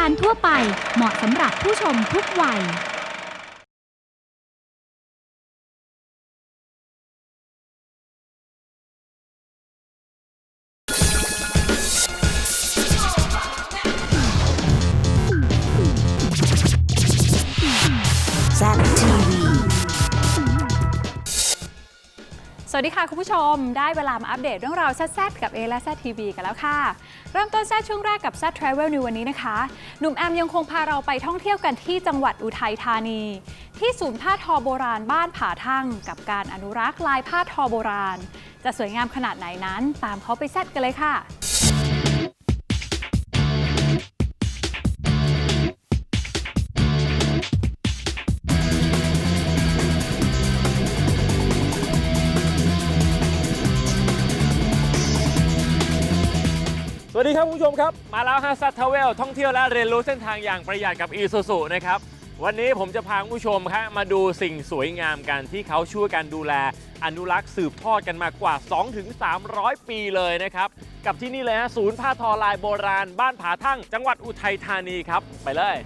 การทั่วไปเหมาะสำหรับผู้ชมทุกวัยแซทีวี สวัสดีค่ะ คุณผู้ชม ได้เวลามาอัปเดตเรื่องราวแซ่บๆกับเอและแซดทีวีกันแล้วค่ะ เริ่มต้นแซ่ช่วงแรกกับแซดทราเวลในวันนี้นะคะ หนุ่มแอมยังคงพาเราไปท่องเที่ยวกันที่จังหวัดอุทัยธานี ที่ศูนย์ผ้าทอโบราณบ้านผาทั่ง กับการอนุรักษ์ลายผ้าทอโบราณ จะสวยงามขนาดไหนนั้น ตามเขาไปแซดกันเลยค่ะ ดีครับคุณผู้ชมครับ มาแล้วฮะซัตทเวลท่องเที่ยวและเรียนรู้เส้นทางอย่างประหยัดกับอีซูซูนะครับ วันนี้ผมจะพาคุณผู้ชมครับมาดูสิ่งสวยงามกันที่เขาช่วยกันดูแล อนุรักษ์สืบทอดกันมากว่า 2-300 ปีเลยนะครับ กับที่นี่เลยฮะศูนย์ผ้าทอลายโบราณ บ้านผาทั่ง จังหวัดอุทัยธานีครับ ไปเลย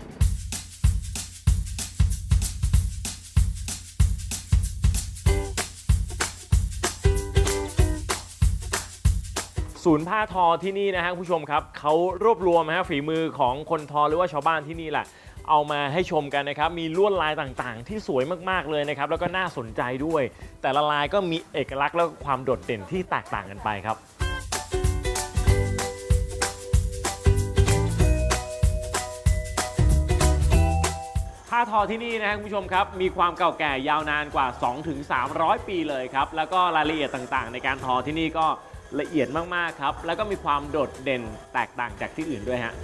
ศูนย์ผ้าทอที่นี่นะฮะคุณผู้ชมครับเขารวบรวมนะฮะฝีมือของคนทอหรือว่าชาวบ้านที่นี่แหละเอามาให้ชมกันนะครับ มีลวดลายต่างๆ ที่สวยมากๆเลยนะครับ แล้วก็น่าสนใจด้วย แต่ละลายก็มีเอกลักษณ์และความโดดเด่นที่แตกต่างกันไปครับ ผ้าทอที่นี่นะครับคุณผู้ชมครับ มีความเก่าแก่ยาวนานกว่า 2-300 ปีเลยครับ แล้วก็รายละเอียดต่างๆ ในการทอที่นี่ก็ ละเอียดมากๆครับ แล้วก็มีความโดดเด่นแตกต่างจากที่อื่นด้วยฮะ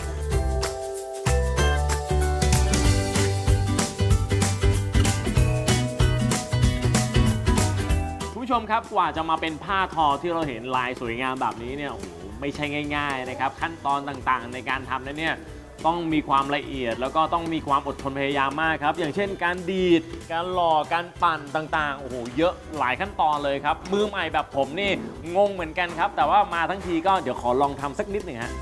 คุณผู้ชมครับกว่าจะมาเป็นผ้าทอที่เราเห็นลายสวยงามแบบนี้เนี่ยโอ้โหไม่ใช่ง่าย ๆ นะครับ ขั้นตอนต่างๆ ในการทำนั้นเนี่ย ต้องมีความละเอียด แล้วก็ต้องมีความอดทนพยายามมากครับ อย่างเช่นการดีด การหล่อการปั่นต่างๆ โอ้โห เยอะหลายขั้นตอนเลยครับ มือใหม่แบบผมนี่งงเหมือนกันครับ แต่ว่ามาทั้งทีก็เดี๋ยวขอลองทำสักนิดหนึ่งฮะ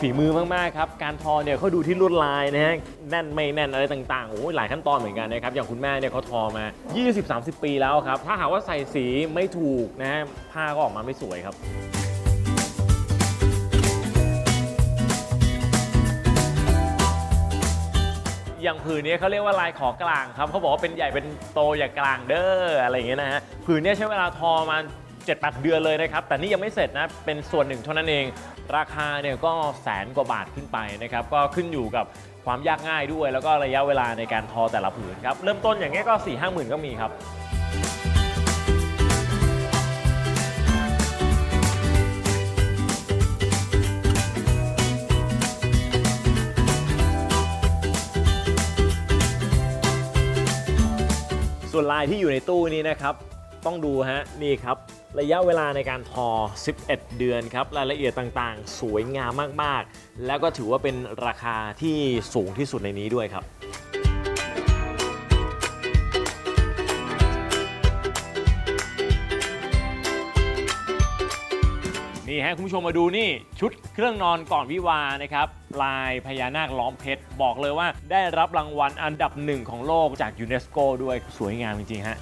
ฝีมือมากๆครับ การทอเนี่ยเขาดูที่ลวดลายนะฮะแน่นไม่แน่นอะไรต่างๆโอ้ยหลายขั้นตอนเหมือนกันนะครับ อย่างคุณแม่เนี่ยเขาทอมา 20-30 ปีแล้วครับ ถ้าหากว่าใส่สีไม่ถูกนะฮะผ้าก็ออกมาไม่สวยครับอย่างผืนนี้เขาเรียกว่าลายขอกลางครับเขาบอกว่าเป็นใหญ่เป็นโตอย่ากลางเด้ออะไรอย่างเงี้ยนะฮะผืนนี้ใช้เวลาทอมา7 8 เดือนเลยนะครับ แต่นี่ยังไม่เสร็จนะ เป็นส่วนหนึ่งเท่านั้นเอง ราคาเนี่ยก็แสนกว่าบาทขึ้นไปนะครับก็ขึ้นอยู่กับความยากง่ายด้วย แล้วก็ระยะเวลาในการทอแต่ละผืนครับเริ่มต้นอย่างเงี้ยก็4ี่ห้าหมื่นก็มีครับส่วนลายที่อยู่ในตู้นี้นะครับ ต้องดูฮะนี่ครับ ระยะเวลาในการทอ 11 เดือนครับรายละเอียดต่างๆ สวยงามมากๆ แล้วก็ถือว่าเป็นราคาที่สูงที่สุดในนี้ด้วยครับนี่ฮะคุณผู้ชมมาดูนี่ชุดเครื่องนอนก่อนวิวานะครับลายพญานาคล้อมเพชร บอกเลยว่าได้รับรางวัลอันดับหนึ่งของโลกจากยูเนสโกด้วยสวยงามจริงๆฮะ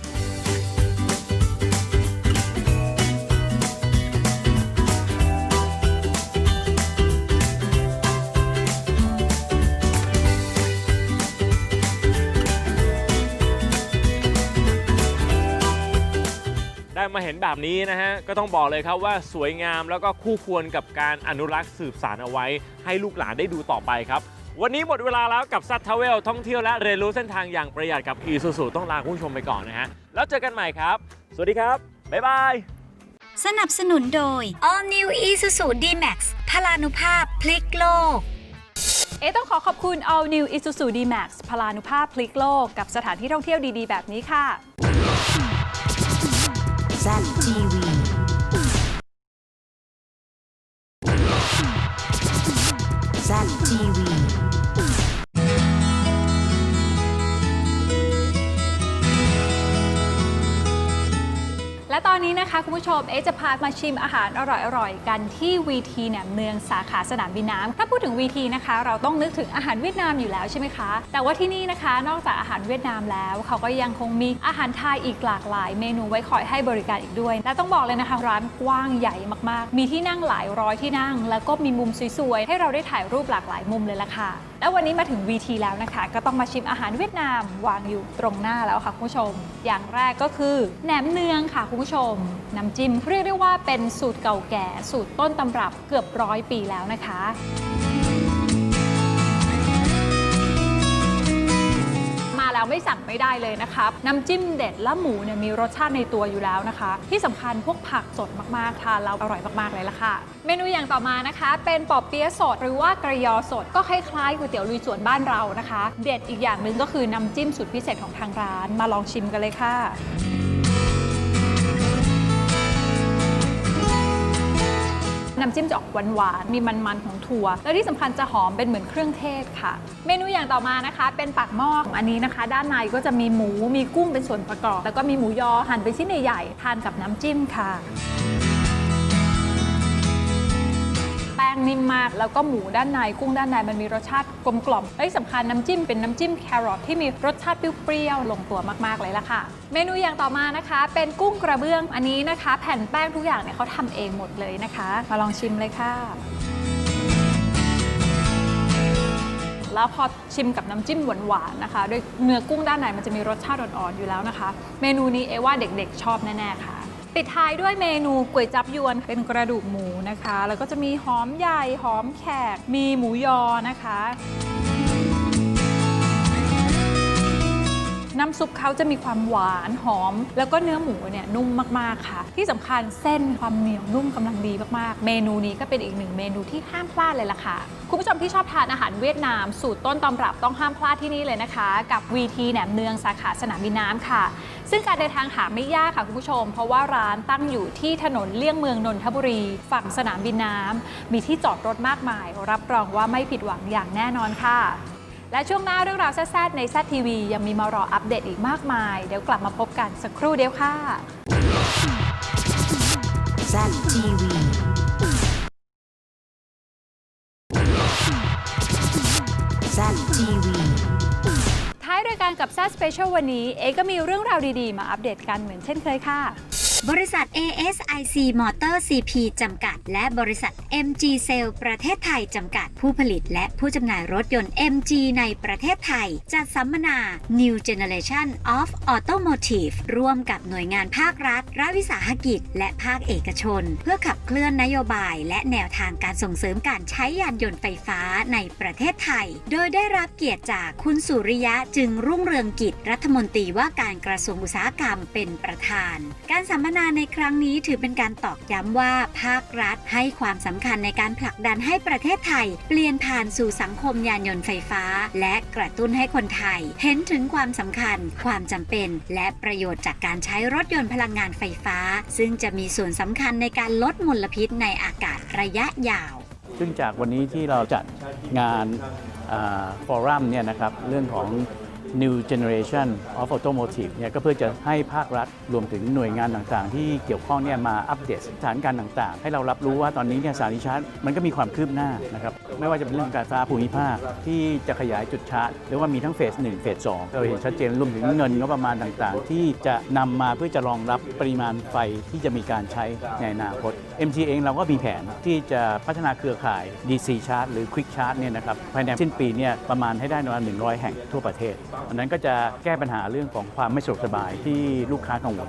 แบบนี้นะฮะก็ต้องบอกเลยครับว่าสวยงามแล้วก็คู่ควรกับการอนุรักษ์สืบสานเอาไว้ ให้ลูกหลานได้ดูต่อไปครับ วันนี้หมดเวลาแล้วกับซัตทเวลท่องเที่ยวและเรียนรู้เส้นทางอย่างประหยัดกับอีซูซูต้องลาคุณผู้ชมไปก่อนนะฮะแล้วเจอกันใหม่ครับ สวัสดีครับบ๊ายบายสนับสนุนโดย All New Isuzu D-Max พลานุภาพพลิกโลก เอต้องขอขอบคุณ All New Isuzu D-Max พลานุภาพพลิกโลก กับสถานที่ท่องเที่ยวดีๆ แบบนี้ค่ะ แซ นนี้นะคะคุณผู้ชมเอจะพามาชิมอาหารอร่อยๆ กันที่วีทีแหนมเนืองสาขาสนามบินน้ำถ้าพูดถึงวีทีนะคะ เราต้องนึกถึงอาหารเวียดนามอยู่แล้วใช่ไหมคะ แต่ว่าที่นี่นะคะนอกจากอาหารเวียดนามแล้ว เขาก็ยังคงมีอาหารไทยอีกหลากหลาย เมนูไว้คอยให้บริการอีกด้วย และต้องบอกเลยนะคะร้านกว้างใหญ่มากๆ มีที่นั่งหลายร้อยที่นั่ง แล้วก็มีมุมสวยๆให้เราได้ถ่ายรูปหลากหลายมุมเลยละค่ะ แล้ววันนี้มาถึง VT แล้วนะคะ ก็ต้องมาชิมอาหารเวียดนามวางอยู่ตรงหน้าแล้วค่ะคุณผู้ชม อย่างแรกก็คือแหนมเนืองค่ะคุณผู้ชม น้ำจิ้มเรียกได้ว่าเป็นสูตรเก่าแก่ สูตรต้นตำรับเกือบร้อยปีแล้วนะคะาวไม่สั่งไม่ได้เลยนะครับน้ำจิ้มเด็ดและหมูเนี่ยมีรสชาติในตัวอยู่แล้วนะคะ ที่สำคัญพวกผักสดมากๆทานแล้วอร่อยมากๆเลยละค่ะ เมนูอย่างต่อมานะคะ เป็นปอบเปี๊ยะสดหรือว่ากระยอสดก็คล้ายๆก๋วยเตี๋ยวลุยสวนบ้านเรานะคะ เด็ดอีกอย่างหนึ่งก็คือน้ำจิ้มสูตรพิเศษของทางร้านมาลองชิมกันเลยค่ะ น้ำจิ้มจะออกหวานๆมีมันๆของถั่ว และที่สำคัญจะหอมเป็นเหมือนเครื่องเทศค่ะ เมนูอย่างต่อมานะคะ เป็นปากหม้ออันนี้นะคะ ด้านในก็จะมีหมูมีกุ้งเป็นส่วนประกอบ แล้วก็มีหมูยอหั่นเป็นชิ้นใหญ่ๆทานกับน้ำจิ้มค่ะ งนิ่มมาก แล้วก็หมูด้านในกุ้งด้านในมันมีรสชาติกลมกล่อมและที่สำคัญน้ำจิ้มเป็นน้ำจิ้มแครอทที่มีรสชาติเปรี้ยวๆลงตัวมากๆเลยล่ะค่ะ เมนูอย่างต่อมานะคะ เป็นกุ้งกระเบื้องอันนี้นะคะ แผ่นแป้งทุกอย่างเนี่ยเขาทำเองหมดเลยนะคะ มาลองชิมเลยค่ะแล้วพอชิมกับน้ำจิ้มหวานๆนะคะ ด้วยเนื้อกุ้งด้านในมันจะมีรสชาติอ่อนๆอยู่แล้วนะคะ เมนูนี้เอว่าเด็กๆ ชอบแน่ๆค่ะ ปิดท้ายด้วยเมนูก๋วยจับยวนเป็นกระดูกหมูนะคะ แล้วก็จะมีหอมใหญ่หอมแขก มีหมูยอนะคะ น้ำซุปเขาจะมีความหวานหอม แล้วก็เนื้อหมูเนี่ยนุ่มมากๆค่ะ ที่สำคัญเส้นความเหนียวนุ่มกำลังดีมากๆ เมนูนี้ก็เป็นอีกหนึ่งเมนูที่ห้ามพลาดเลยล่ะค่ะ คุณผู้ชมที่ชอบทานอาหารเวียดนามสูตรต้นตำรับต้องห้ามพลาดที่นี่เลยนะคะ กับ VT แหนมเนืองสาขาสนามบินน้ำค่ะ ซึ่งการเดินทางหาไม่ยากค่ะคุณผู้ชม เพราะว่าร้านตั้งอยู่ที่ถนนเลี่ยงเมืองนนทบุรี ฝั่งสนามบินน้ำมีที่จอดรถมากมาย รับรองว่าไม่ผิดหวังอย่างแน่นอนค่ะ และช่วงหน้าเรื่องราวแซ่บๆในแซทีวียังมีมารออัปเดตอีกมากมาย เดี๋ยวกลับมาพบกันสักครู่เดียวค่ะ Z TV Z TV ท้ายรายการกับแซ s สเปเชียลวันนี้ เอก็มีเรื่องราวดีๆ มาอัปเดตกันเหมือนเช่นเคยค่ะ บริษัท ASIC Motor CP จำกัด และบริษัท MG Sale ประเทศไทย จำกัดผู้ผลิต และผู้จำหน่ายรถยนต์ MG ในประเทศไทย จัดสัมมนา New Generation of Automotive ร่วมกับหน่วยงานภาครัฐ รัฐวิสาหกิจ และภาคเอกชน เพื่อขับเคลื่อนนโยบาย และแนวทางการส่งเสริมการใช้ยานยนต์ไฟฟ้าในประเทศไทย โดยได้รับเกียรติจากคุณสุริยะจึงรุ่งเรืองกิจรัฐมนตรีว่าการกระทรวงอุตสาหกรรมเป็นประธาน การสัมมนานาในครั้งนี้ถือเป็นการตอกย้ำว่าภาครัฐให้ความสำคัญในการผลักดันให้ประเทศไทย เปลี่ยนผ่านสู่สังคมยานยนต์ไฟฟ้า และกระตุ้นให้คนไทย เห็นถึงความสำคัญ ความจำเป็น และประโยชน์จากการใช้รถยนต์พลังงานไฟฟ้า ซึ่งจะมีส่วนสำคัญในการลดมลพิษในอากาศระยะยาว ซึ่งจากวันนี้ที่เราจัดงานฟอรัมเนี่ยนะครับเรื่องของ New Generation of Automotive เนี่ยก็เพื่อจะให้ภาครัฐรวมถึงหน่วยงานต่างๆ ที่เกี่ยวข้องเนี่ยมาอัปเดตสถานการณ์ต่างๆ ให้เรารับรู้ว่าตอนนี้เนี่ยสถานีชาร์จมันก็มีความคืบหน้านะครับไม่ว่าจะเป็นเรื่องการไฟฟ้าภูมิภาคที่จะขยายจุดชาร์จหรือว่ามีทั้งเฟส1เฟส2เราเห็นชัดเจนรวมถึงเงินงบประมาณต่างๆ ที่จะนำมาเพื่อจะรองรับปริมาณไฟที่จะมีการใช้ในอนาคต MG เองเราก็มีแผนที่จะพัฒนาเครือข่าย DC Charge หรือ Quick Charge เนี่ยนะครับภายในสิ้นปีเนี่ยประมาณให้ได้ประมาณ100 แห่งทั่วประเทศอันนั้นก็จะแก้ปัญหาเรื่องของความไม่สะดวกสบายที่ลูกค้ากังวล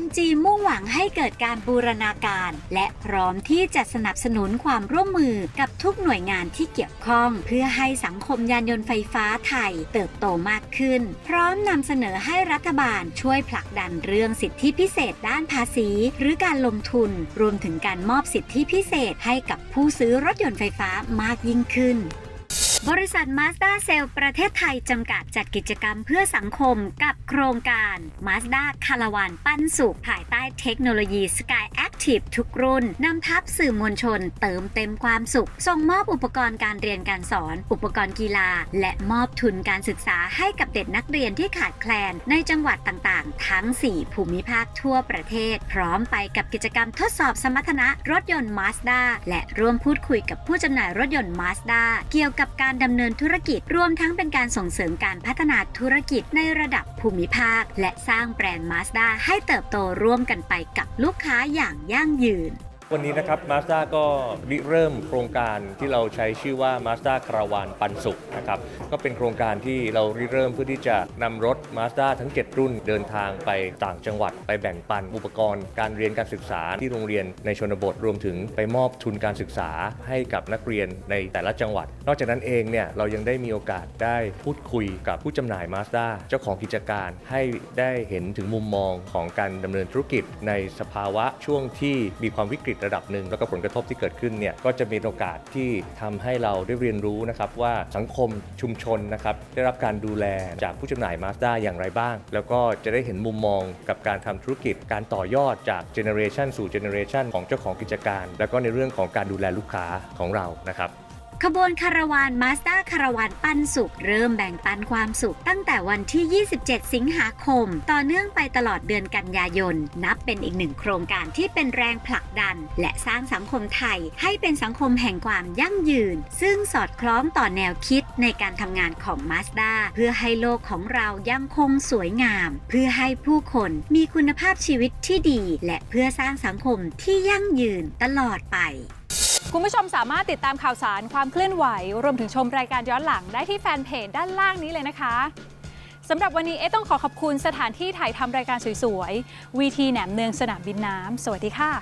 MG มุ่งหวังให้เกิดการบูรณาการ และพร้อมที่จะสนับสนุนความร่วมมือกับทุกหน่วยงานที่เกี่ยวข้อง เพื่อให้สังคมยานยนต์ไฟฟ้าไทยเติบโตมากขึ้น พร้อมนำเสนอให้รัฐบาลช่วยผลักดันเรื่องสิทธิพิเศษด้านภาษี หรือการลงทุน รวมถึงการมอบสิทธิพิเศษให้กับผู้ซื้อรถยนต์ไฟฟ้ามากยิ่งขึ้น บริษัท Mazda c e l l ประเทศไทย จำกัดจัดกิจกรรมเพื่อสังคมกับโครงการ Mazda คาราวานปั้นสุขภายใต้เทคโนโลยี Sky Active ทุกรุ่น นำทัพสื่อมวลชนเติมเต็มความสุข ส่งมอบอุปกรณ์การเรียนการสอน อุปกรณ์กีฬา และมอบทุนการศึกษาให้กับเด็กนักเรียนที่ขาดแคลน ในจังหวัดต่างๆ ทั้ง 4 ภูมิภาคทั่วประเทศ พร้อมไปกับกิจกรรมทดสอบสมรรถนะรถยนต์ Mazda และร่วมพูดคุยกับผู้จำหน่ายรถยนต์ Mazda เกี่ยวกับการดำเนินธุรกิจ รวมทั้งเป็นการส่งเสริมการพัฒนาธุรกิจในระดับภูมิภาค และสร้างแบรนด์มาสด้าให้เติบโตร่วมกันไปกับลูกค้าอย่างยั่งยืน วันนี้นะครับ Mazda ก็ริเริ่มโครงการที่เราใช้ชื่อว่า Mazda คาราวานปันสุขนะครับก็เป็นโครงการที่เราริเริ่มเพื่อที่จะนำรถ Mazda ทั้ง 7 รุ่นเดินทางไปต่างจังหวัด ไปแบ่งปันอุปกรณ์การเรียนการศึกษาที่โรงเรียนในชนบทรวมถึงไปมอบทุนการศึกษาให้กับนักเรียนในแต่ละจังหวัด นอกจากนั้นเองเนี่ยเรายังได้มีโอกาสได้พูดคุยกับผู้จำหน่าย Mazda เจ้าของกิจการให้ได้เห็นถึงมุมมองของการดำเนินธุรกิจในสภาวะช่วงที่มีความวิกฤตระดับหนึ่งแล้วก็ผลกระทบที่เกิดขึ้นเนี่ยก็จะมีโอกาสที่ทำให้เราได้เรียนรู้นะครับว่าสังคมชุมชนนะครับได้รับการดูแลจากผู้จำหน่ายมาสด้าอย่างไรบ้าง แล้วก็จะได้เห็นมุมมองกับการทำธุรกิจ การต่อยอดจากเจเนอเรชันสู่เจเนอเรชันของเจ้าของกิจการ แล้วก็ในเรื่องของการดูแลลูกค้าของเรานะครับ ขบวนคาราวานมาส d a คาราวานปันสุข เริ่มแบ่งปันความสุข ตั้งแต่วันที่ 27 สิงหาคม ต่อเนื่องไปตลอดเดือนกันยายน นับเป็นอีกหนึ่งโครงการที่เป็นแรงผลักดัน และสร้างสังคมไทยให้เป็นสังคมแห่งความยั่งยืน ซึ่งสอดคล้องต่อแนวคิดในการทำงานของ Mazda เพื่อให้โลกของเรายังคงสวยงาม เพื่อให้ผู้คนมีคุณภาพชีวิตที่ดี และเพื่อสร้างสังคมที่ยั่งยืนตลอดไป คุณผู้ชมสามารถติดตามข่าวสารความเคลื่อนไหว รวมถึงชมรายการย้อนหลังได้ที่แฟนเพจด้านล่างนี้เลยนะคะสำหรับวันนี้เอ๊ต้องขอขอบคุณสถานที่ถ่ายทำรายการสวยๆวีทีแหนมเนืองสนามบินน้ำ สวัสดีค่ะ